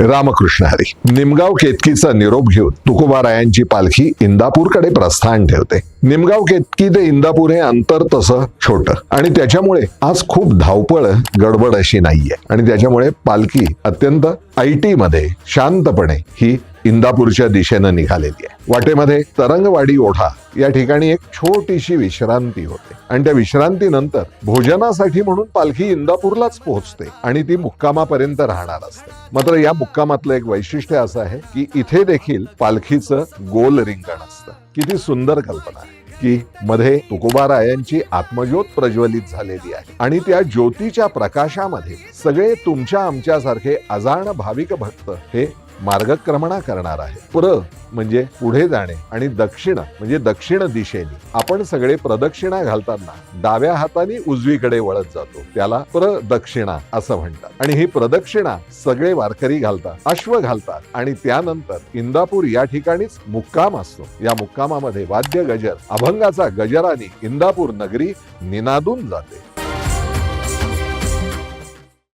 रामकृष्ण हरी. निमगाव केतकीचा निरोप घेऊन तुकोबारायांची पालखी इंदापूरकडे प्रस्थान ठेवते. निमगाव केतकी ते इंदापूर हे अंतर तसं छोट. आणि त्याच्यामुळे आज खूप धावपळ गडबड अशी नाहीये. आणि त्याच्यामुळे पालखी अत्यंत आयटी मध्ये शांतपणे ही इंदापूरच्या दिशेनं निघालेली आहे. वाटेमध्ये तरंगवाडी ओढा या ठिकाणी एक छोटीशी विश्रांती होते. आणि त्या विश्रांतीनंतर भोजनासाठी म्हणून पालखी इंदापूरलाच पोहोचते आणि ती मुक्कामापर्यंत राहणार असते. मात्र या मुक्कामातलं एक वैशिष्ट्य असं आहे की इथे देखील पालखीचं गोल रिंगण असतं. किती सुंदर कल्पना आहे की मध्ये तुकोबारायांची आत्मज्योत प्रज्वलित झालेली आहे. आणि त्या ज्योतीच्या प्रकाशामध्ये सगळे तुमच्या आमच्यासारखे अजाण भाविक भक्त हे मार्गक्रमणा करणार आहे. पुर म्हणजे पुढे जाणे आणि दक्षिण म्हणजे दक्षिण दिशेने. आपण सगळे प्रदक्षिणा घालताना डाव्या हाताने उजवीकडे वळत जातो. त्याला प्रदक्षिणा असं म्हणतात. आणि ही प्रदक्षिणा सगळे वारकरी घालतात अश्व घालतात. आणि त्यानंतर इंदापूर या ठिकाणीच मुक्काम असतो. या मुक्कामामध्ये वाद्य गजर अभंगाचा गजराने इंदापूर नगरी निनादून जाते.